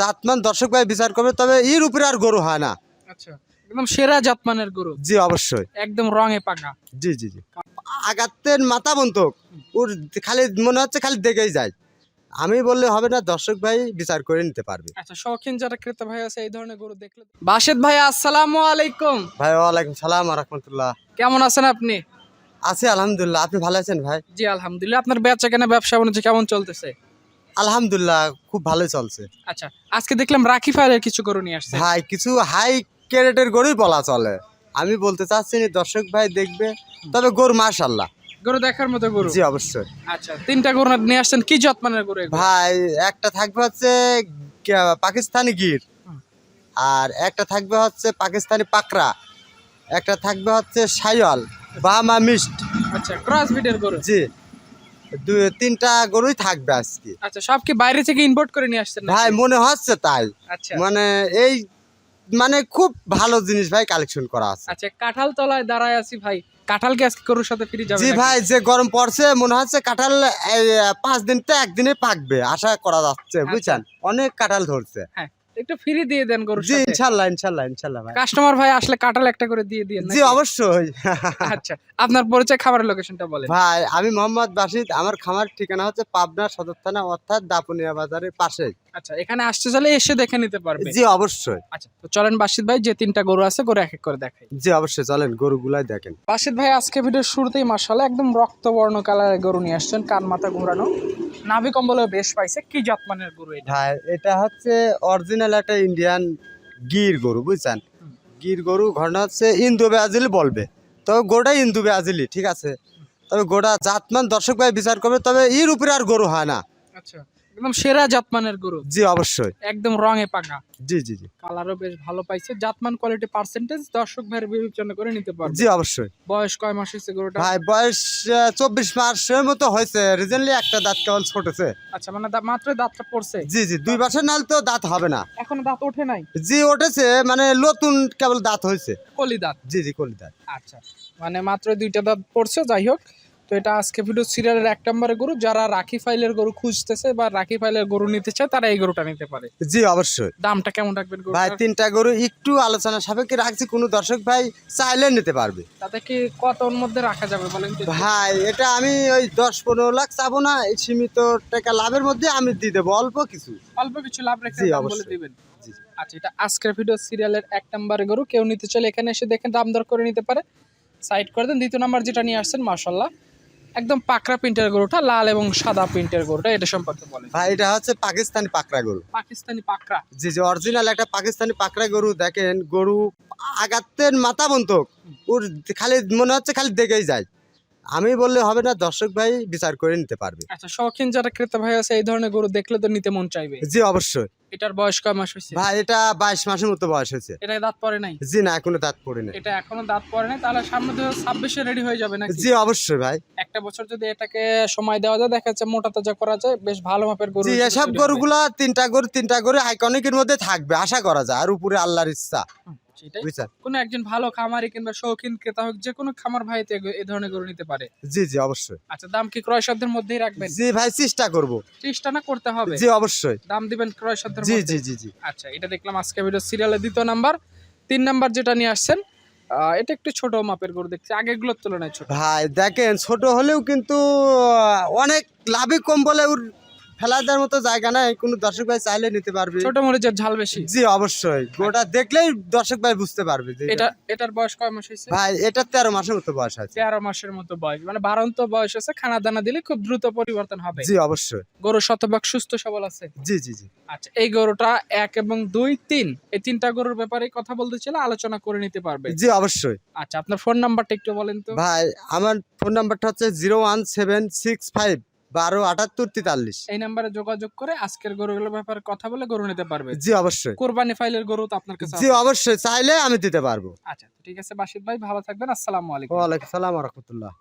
জাতমান দর্শক ভাই বিচার করবে তবে এর উপরে আর গরু হয় না। আচ্ছা একদম সেরা জাতমানের গরু। জি অবশ্যই। একদম রঙে পাকা। জি জি জি। আগাতের মাথা বন্তক ওর খালি মনে হচ্ছে খালি দেখেই যায়। আমি বললে হবে না দর্শক ভাই বিচার করে নিতে পারবে। আচ্ছা শৌখিন যারা ক্রেতা ভাই আছে এই ধরনের গরু দেখলে বাসেদ ভাই আসসালামু আলাইকুম। ভাই ওয়ালাইকুম সালাম রহমতুল্লাহ। কেমন আছেন আপনি? আছি আলহামদুলিল্লাহ। আপনি ভালো আছেন ভাই? জি আলহামদুলিল্লাহ। আপনার বেচা কেনা ব্যবসা বাণিজ্য কেমন চলতেছে? আলহামদুলিল্লাহ খুব ভালোই চলছে। আচ্ছা আজকে দেখলাম রাখি ফায়ারের কিছু গরু নিয়ে আসছে। ভাই কিছু হাই ক্যারেটের গরুই বলা চলে। আমি বলতে চাচ্ছি না দর্শক ভাই দেখবে। তবে গরু মাশাল্লাহ গরু দেখার মতো গরু? জি অবশ্যই। আচ্ছা তিনটা গরু নিয়ে আসছেন কি যত্নের গরু এগুলো? ভাই একটা থাকবে হচ্ছে পাকিস্তানি গির। হুম। আর একটা থাকবে হচ্ছে পাকিস্তানি পাকড়া একটা থাকবে হচ্ছে সাইওয়াল বাহামা মিস্ট আচ্ছা ক্রস বিডের গরু? জি। দুই তিনটা গরুই থাকবে আজকে। আচ্ছা সব কি বাইরে থেকে ইম্পোর্ট করে নিয়ে আসছেন ভাই মনে হচ্ছে তাই। আচ্ছা। মানে এই মানে খুব ভালো জিনিস ভাই কালেকশন করা আছে। আচ্ছা কাঁঠাল তলায় দাঁড়ায় আছি ভাই। কাঁঠাল কি আজকে গরুর সাথে ফিরে যাবে জি ভাই যে গরম পড়ছে মনে হচ্ছে কাঁঠাল পাঁচ দিন তো একদিনে পাকবে আশা করা যাচ্ছে আচ্ছা। বুঝছেন? অনেক কাঁঠাল ধরছে। হ্যাঁ। একটু ফ্রি দিয়ে দেন জি সাথে। ইনশাল্লাহ ইনশাল্লাহ ইনশাল্লাহ ভাই। কাস্টমার ভাই আসলে কাঁঠাল একটা করে দিয়ে দিয়েন জি অবশ্যই। আচ্ছা আপনার পরিচয় খাবারের লোকেশনটা বলেন। ভাই আমি মোহাম্মদ বাসিদ আমার খামার ঠিকানা হচ্ছে পাবনা সদর থানা অর্থাৎ দাপুনিয়া বাজারের পাশে আচ্ছা এখানে আসতে চাইলে এসে দেখে নিতে পারবে জি অবশ্যই। আচ্ছা তো চলেন বাসিদ ভাই যে তিনটা গরু আছে গরু এক এক করে দেখাই। জি অবশ্যই চলেন গরুগুলাই দেখেন। বাসিদ ভাই আজকে ভিডিওর শুরুতেই মাসাল্লাহ একদম রক্তবর্ণ কালারের গরু নিয়ে আসছেন কান মাথা ঘোরানো। নাভি কম্বলে বেশ পাইছে কি জাতমানের গরু এটা? এটা হচ্ছে অরিজিনাল একটা ইন্ডিয়ান গির গরু বুঝছেন। গির গরু ঘটনা হচ্ছে ইন্দু বেয়াজিলি বলবে। তবে গোটা ইন্দু বেয়াজিলি ঠিক আছে? তবে গোটা জাতমান দর্শক ভাই বিচার করবে তবে এর উপরে আর গরু হয় না। আচ্ছা। একদম সেরা জাতমানের গরু। জি অবশ্যই। একদম রঙে পাকা। জি জি জি। কালারও বেশ ভালো পাইছে। জাতমান কোয়ালিটি পার্সেন্টেজ দর্শক ভাইয়ের বিবেচনা করে নিতে পারবে। জি অবশ্যই। বয়স কয় মাস হয়েছে গরুটা ভাই বয়স চব্বিশ মাসের মতো হয়েছে। রিজেন্টলি একটা দাঁত কেবল ছোটেছে আচ্ছা মানে মাত্র দাঁতটা পড়ছে? জি জি দুই বছর নাল তো দাঁত হবে না। এখনও দাঁত ওঠে নাই? জি উঠেছে মানে নতুন কেবল দাঁত হয়েছে। কলি দাঁত জি জি কলি দাঁত আচ্ছা মানে মাত্র দুইটা দাঁত পড়ছে যাই হোক। তো এটা আজকে ভিডিও সিরিয়ালের এক নম্বরের গরু। যারা রাখি ফাইলের গরু খুঁজতেছে বা রাখি ফাইলের গরু নিতে চায় তারা এই গরুটা নিতে পারে। জি অবশ্যই। দামটা কেমন রাখবেন গরু ভাই তিনটা গরু একটু আলোচনা সাপেক্ষে রাখছি কোনো দর্শক ভাই চাইলে নিতে পারবে। তাতে কি কতর মধ্যে রাখা যাবে বলেন ভাই এটা আমি ওই দশ পনেরো লাখ চাবো না এই সীমিত টাকা লাভের মধ্যে আমি দিয়ে দেবো অল্প কিছু। অল্প কিছু লাভ রেখে বলে। দিবেন। আচ্ছা এটা আজকের ভিডিও সিরিয়ালের এক নম্বরের গরু। কেউ নিতে চাইলে এখানে এসে দেখে দাম দর করে নিতে পারে। সাইড করে দেন। দ্বিতীয় নাম্বার যেটা নিয়ে আসছেন মার্শাল্লাহ একদম পাকড়া প্রিন্টের গরুটা লাল এবং সাদা প্রিন্টের গরুটা এটা সম্পর্কে বলেন। ভাই এটা হচ্ছে পাকিস্তানি পাকড়া গরু। পাকিস্তানি পাকড়া? জি জি অরিজিনাল একটা পাকিস্তানি পাকড়া গরু দেখেন গরু আগাতের মাথা বন্তক ওর খালি মনে হচ্ছে খালি দেখেই যায়। আমি বললে হবে না দর্শক ভাই বিচার করে নিতে পারবে। আচ্ছা শৌখিন যারা ক্রেতা ভাই আছে এই ধরনের গরু দেখলে তো নিতে মন চাইবে। জি অবশ্যই। এটার বয়স কয় মাস হয়েছে? ভাই এটা বাইশ মাসের মতো বয়স হয়েছে। এটা দাঁত পরে নাই? জি না এখনও দাঁত পড়ে নেই। এটা এখনও দাঁত পরে নাই তাহলে সামনে তো ছাব্বিশে রেডি হয়ে যাবে নাকি? জি অবশ্যই ভাই। একটা বছর যদি এটাকে সময় দেওয়া যায় দেখা যাচ্ছে মোটা তাজা করা যায় বেশ ভালো মাপের গরু জি এসব গরুগুলা তিনটা গরু তিনটা গরু আইকনিকের মধ্যে থাকবে আশা করা যায় আর উপরে আল্লাহর ইচ্ছা। সেটাই বুঝছেন? কোনো একজন ভালো খামারি কিংবা শৌখিন ক্রেতা হোক যে কোনো খামার ভাই তো এ- এ ধরনের গরু নিতে পারে। জি জি অবশ্যই। আচ্ছা দাম কি ক্রয় সাধ্যের মধ্যেই রাখবেন? জি ভাই চেষ্টা করব। চেষ্টা না করতে হবে। জি অবশ্যই। দাম দিবেন ক্রয় সাধ্যের জি মধ্যে? জি জি জি। আচ্ছা এটা দেখলাম আজকে ভিডিও সিরিয়ালের দ্বিতীয় নাম্বার। তিন নাম্বার যেটা নিয়ে আসছেন আহ, এটা একটু ছোট মাপের গরু দেখছি আগেরগুলোর তুলনায় ছোট। ভাই দেখেন ছোট হলেও কিন্তু আহ, অনেক লাভই কম বলে ওর ফেলা দেওয়ার মতো জায়গা নাই কোনো দর্শক ভাই চাইলে নিতে পারবে। ছোট মরিচের ঝাল বেশি। জি অবশ্যই। গোটা দেখলেই দর্শক ভাই বুঝতে পারবে যে এটা এটার বয়স কয় মাস হয়েছে? ভাই এটা তেরো মাসের মতো বয়স আছে। তেরো মাসের মতো বয়স। মানে বারন্ত বয়স আছে খানা দানা দিলে খুব দ্রুত পরিবর্তন হবে। জি অবশ্যই। গরু শতভাগ সুস্থ সবল আছে? জি জি জি। আচ্ছা এই গরুটা এক এবং দুই তিন এই তিনটা গরুর ব্যাপারে কথা বলতে চাইলে আলোচনা করে নিতে পারবে। জি অবশ্যই। আচ্ছা আপনার ফোন নাম্বারটা একটু বলেন তো। ভাই আমার ফোন নাম্বারটা হচ্ছে zero one seven six five বারো আটাত্তর তেতাল্লিশ। এই নাম্বারে যোগাযোগ করে আজকের গরুগুলোর ব্যাপারে কথা বলে গরু নিতে পারবে। জি অবশ্যই। কোরবানি ফাইলের গরু তো আপনার কাছে জি অবশ্যই। চাইলে আমি দিতে পারব। আচ্ছা ঠিক আছে বাসিদ ভাই ভালো থাকবেন। আসসালামু আলাইকুম। ওয়ালাইকুম সালাম রহমতুল্লাহ।